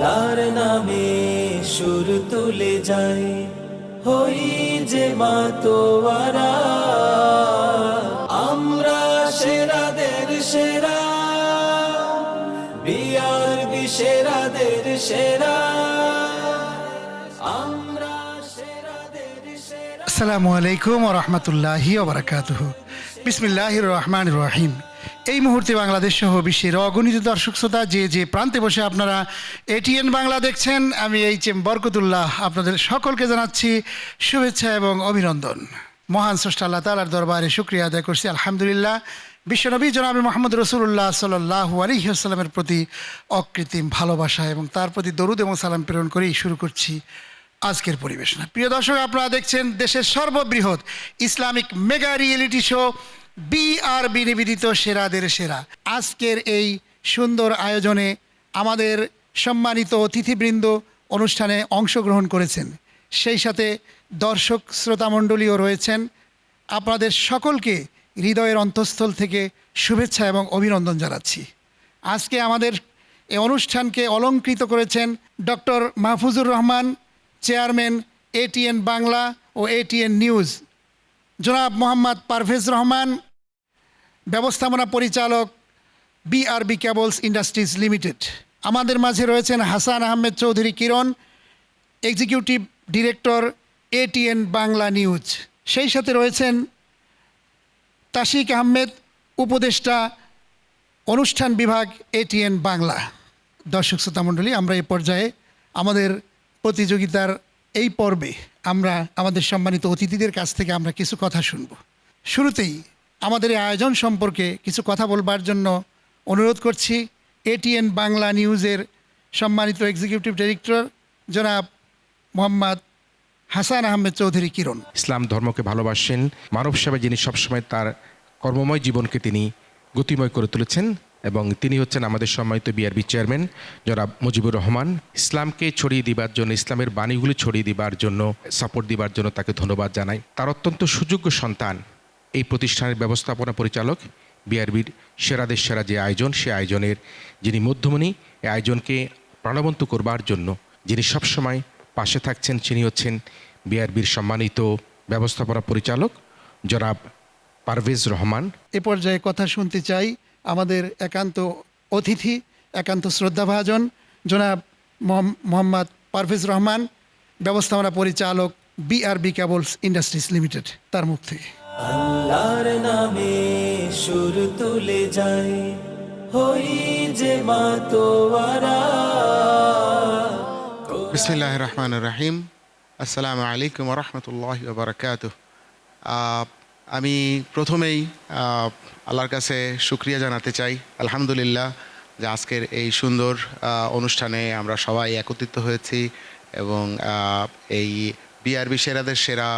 আল্লাহর নামে সুর তুলে যায়। হই যে মা মাতোয়ারা, আমরা সেরাদের সেরা, বিয়ার বিশেরাদের সেরা। আসসালামু আলাইকুম রহমতুল্লাহি ওবরাকাতুহ বিসমিল্লাহ রহমান রহিম। এই মুহূর্তে বাংলাদেশ সহ বিশ্বের অগণিত দর্শক শ্রোতা যে যে প্রান্তে বসে আপনারা এটিএন বাংলা দেখছেন, আমি এইচ এম বরকতুল্লাহ আপনাদের সকলকে জানাচ্ছি শুভেচ্ছা এবং অভিনন্দন। মহান স্রষ্টা আল্লাহ তালার দরবারে শুক্রিয়া আদায় করছি, আলহামদুলিল্লাহ। বিশ্বনবী জনাবি মোহাম্মদ রসুল্লাহ সাল্লাহ আলহিহাস্লামের প্রতি অকৃত্রিম ভালোবাসা এবং তার প্রতি দরুদ এবং সালাম প্রেরণ করেই শুরু করছি। আজকের পরিবেশনা। প্রিয় দর্শক, আপনারা দেখছেন দেশের সর্ববৃহৎ Islamic mega reality show BRB নিবেদিত সেরাদের সেরা। আজকের এই সুন্দর আয়োজনে আমাদের সম্মানিত অতিথিবৃন্দ অনুষ্ঠানে অংশগ্রহণ করেছেন। সেই সাথে দর্শক শ্রোতামণ্ডলীও রয়েছেন। আপনাদের সকলকে হৃদয়ের অন্তঃস্থল থেকে শুভেচ্ছা এবং অভিনন্দন জানাচ্ছি। আজকে আমাদের এই অনুষ্ঠানকে অলঙ্কৃত করেছেন doctor Mahfuzur Rahman chairman ATN Bangla ও এটিএন নিউজ। জনাব মোহাম্মদ পারভেজ রহমান, ব্যবস্থাপনা পরিচালক বিআরবি কেবলস ইন্ডাস্ট্রিজ লিমিটেড আমাদের মাঝে রয়েছেন Hasan Ahmed Chowdhury Kiron executive director ATN Bangla news. সেই সাথে রয়েছেন তাসিক আহমেদ, উপদেষ্টা, অনুষ্ঠান বিভাগ এটিএন বাংলা। দর্শক শ্রোতা মণ্ডলী, আমরা এই পর্যায়ে আমাদের প্রতিযোগিতার এই পর্বে আমরা আমাদের সম্মানিত অতিথিদের কাছ থেকে আমরা কিছু কথা শুনব। শুরুতেই আমাদের এই আয়োজন সম্পর্কে কিছু কথা বলবার জন্য অনুরোধ করছি এটিএন বাংলা নিউজের সম্মানিত এক্সিকিউটিভ ডিরেক্টর জনাব মোহাম্মদ হাসান আহমেদ চৌধুরী কিরণ। ইসলাম ধর্মকে ভালোবাসেন, মানব সেবায় যিনি সবসময় তার কর্মময় জীবনকে তিনি গতিময় করে তুলেছেন এবং তিনি হচ্ছেন আমাদের সম্মানিত বিআরবি চেয়ারম্যান জনাব মুজিবুর রহমান। ইসলামকে ছড়িয়ে দিবার জন্য, ইসলামের বাণীগুলি ছড়িয়ে দিবার জন্য সাপোর্ট দিবার জন্য তাকে ধন্যবাদ জানাই। তার অত্যন্ত সুযোগ্য সন্তান এই প্রতিষ্ঠানের ব্যবস্থাপনা পরিচালক বিআরবির সেরাদের সেরা যে আয়োজন, সে আয়োজনের যিনি মধ্যমণি এই আয়োজনকে প্রাণবন্ত করবার জন্য যিনি সবসময় পাশে থাকছেন, তিনি হচ্ছেন বিআরবির সম্মানিত ব্যবস্থাপনা পরিচালক, জনাব পারভেজ রহমান। এ পর্যায়ে কথা শুনতে চাই আমাদের একান্ত অতিথি একান্ত শ্রদ্ধাভাজন জনাব মোহাম- মোহাম্মদ পারভেজ রহমান ব্যবস্থাপনা পরিচালক বিআরবি কেবলস ইন্ডাস্ট্রিজ লিমিটেড তার মুখ থেকে। আল্লাহর নামে সুর তুলে যাই হই যে মাতোয়ারা বিসমিল্লাহ রহমান রাহিম। আসসালামু আলাইকুম রহমতুল্লাহ বারকাত আমি প্রথমেই আল্লাহর কাছে শুক্রিয়া জানাতে চাই, আলহামদুলিল্লাহ, যে আজকের এই সুন্দর অনুষ্ঠানে আমরা সবাই একত্রিত হয়েছি এবং এই বিআরবি সেরাদের সেরা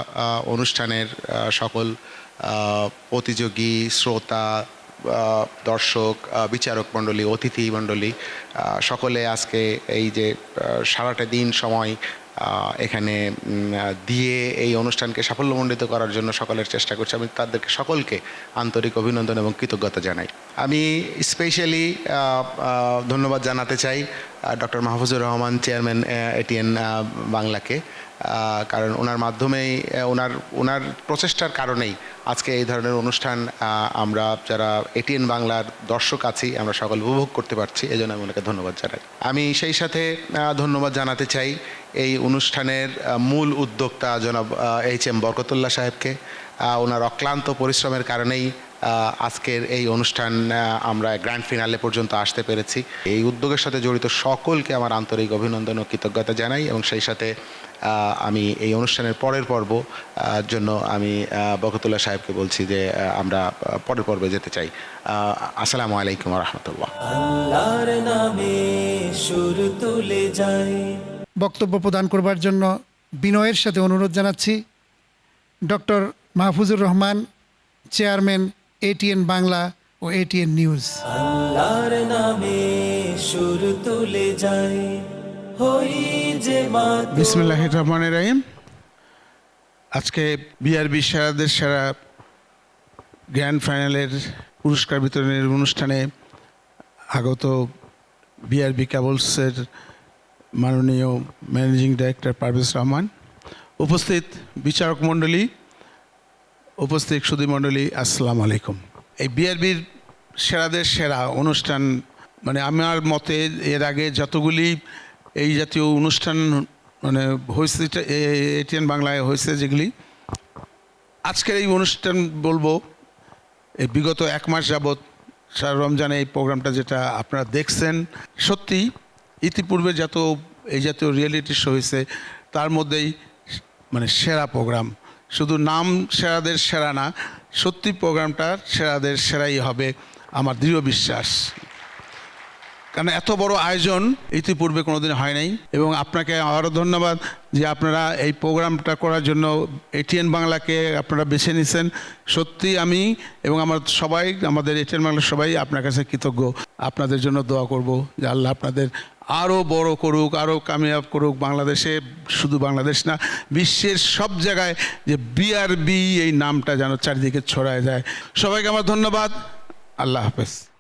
অনুষ্ঠানের সকল প্রতিযোগী, শ্রোতা দর্শক বিচারক মণ্ডলী, অতিথি মণ্ডলী সকলে আজকে এই যে সারাটা দিন সময় এখানে দিয়ে এই অনুষ্ঠানকে সাফল্যমণ্ডিত করার জন্য সকলের চেষ্টা করছি। আমি তাদেরকে, সকলকে আন্তরিক অভিনন্দন এবং কৃতজ্ঞতা জানাই। আমি স্পেশালি ধন্যবাদ জানাতে চাই doctor Mahfuzur Rahman chairman ATN বাংলাকে। কারণ ওনার মাধ্যমেই ওনার ওনার প্রচেষ্টার কারণেই আজকে এই ধরনের অনুষ্ঠান আমরা যারা এটিএন বাংলার দর্শক আছি, আমরা সকল উপভোগ করতে পারছি। এই আমি ওনাকে ধন্যবাদ জানাই। আমি সেই সাথে ধন্যবাদ জানাতে চাই এই অনুষ্ঠানের মূল উদ্যোক্তা জনাব এইচ এম বরকতুল্লাহ সাহেবকে। ওনার অক্লান্ত পরিশ্রমের কারণেই আজকের এই অনুষ্ঠান আমরা গ্র্যান্ড ফিনালে পর্যন্ত আসতে পেরেছি। এই উদ্যোগের সাথে জড়িত সকলকে আমার আন্তরিক অভিনন্দন ও কৃতজ্ঞতা জানাই এবং সেই সাথে আমি এই অনুষ্ঠানের পরের পর্ব জন্য আমি আহ, বরকতুল্লাহ সাহেবকে বলছি যে আমরা পরের পর্বে যেতে চাই। আসসালামু আলাইকুম রহমতুল্লাহ। আল্লাহর নামে সুর তুলে যাই। বক্তব্য প্রদান করবার জন্য বিনয়ের সাথে অনুরোধ জানাচ্ছি। Doctor Mahfuzur Rahman chairman ATN Bangla ও এটিএন নিউজ। আল্লাহর নামে সুর তুলে যাই। হই যে মাতো বিসমিল্লাহ রহমান রাহিম। আজকে বিআরবি সেরাদের সেরা গ্র্যান্ড ফাইনালের পুরস্কার বিতরণের অনুষ্ঠানে আগত বিআরবি ক্যাবলসের মাননীয় ম্যানেজিং ডাইরেক্টর পারভেজ রহমান, উপস্থিত বিচারক মণ্ডলী, উপস্থিত সুদী মণ্ডলী, আসসালামু আলাইকুম। এই বিআরবির সেরাদের সেরা অনুষ্ঠান মানে আমার মতে এর আগে যতগুলি এই জাতীয় অনুষ্ঠান মানে হয়েছে এটিএন বাংলায় হয়েছে যেগুলি। আজকের এই অনুষ্ঠান বলব, এই বিগত এক মাস যাবৎ শাহ রমজানে এই প্রোগ্রামটা যেটা আপনারা দেখছেন, সত্যি ইতিপূর্বে যত এই জাতীয় রিয়েলিটি শো হয়েছে, তার মধ্যেই মানে সেরা প্রোগ্রাম। শুধু নাম সেরাদের সেরা না, সত্যি প্রোগ্রামটা সেরাদের সেরাই হবে আমার দৃঢ় বিশ্বাস। কারণ এত বড় আয়োজন ইতিপূর্বে কোনোদিন হয় নাই। এবং আপনাকে আরও ধন্যবাদ যে আপনারা এই প্রোগ্রামটা করার জন্য এটিএন বাংলাকে আপনারা বেছে নিয়েছেন। সত্যি আমি এবং আমার সবাই, আমাদের এটিএন বাংলার সবাই আপনার কাছে কৃতজ্ঞ। আপনাদের জন্য দোয়া করব যে আল্লাহ আপনাদের আরও বড় করুক, আরও কামিয়াব করুক। বাংলাদেশে শুধু বাংলাদেশ না, বিশ্বের সব জায়গায় যে বিআরবি এই নামটা যেন চারিদিকে ছড়ায় যায়। সবাইকে আমার ধন্যবাদ। আল্লাহ হাফেজ।